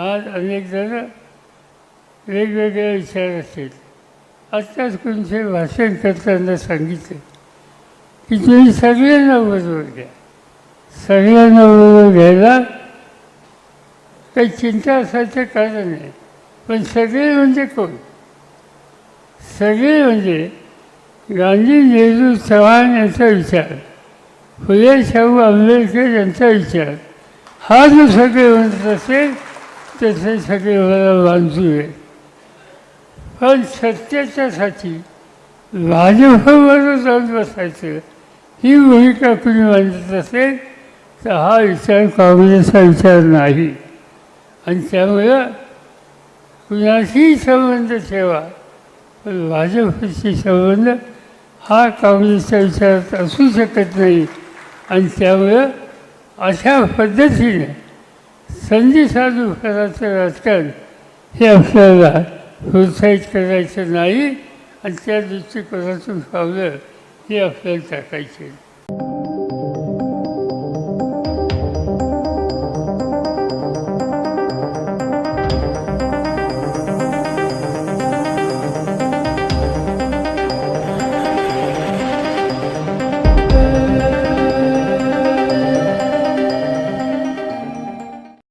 आज अनेक जण वेगवेगळे विचार असतील. आत्ताच कोणते भाषण करताना सांगितले. की तुम्ही सगळ्यांना बरोबर घ्या. सगळ्यांना बरोबर घ्यायला काही चिंता असायचं कारण नाही. पण सगळे म्हणजे कोण? सगळे म्हणजे गांधी नेहरू चव्हाण यांचा विचार फुले शाहू आंबेडकर यांचा विचार. हा जो सगळे म्हणत असेल तसे सगळे मला बांधू आहे. पण सत्याच्यासाठी भाजपबरोबर जाऊन बसायचं ही भूमिका कुणी मांडत असेल तर हा विचार काँग्रेसचा विचार नाही. आणि त्यामुळं कुणाशीही संबंध ठेवा पण भाजपशी संबंध हा काँग्रेसच्या विचारात असू शकत नाही. आणि त्यामुळं अशा पद्धतीने संधी साधू करायचं राजकारण हे आपल्याला प्रोत्साहित करायचं नाही आणि त्या दृष्टिकोनातून पावलं हे आपल्याला टाकायचे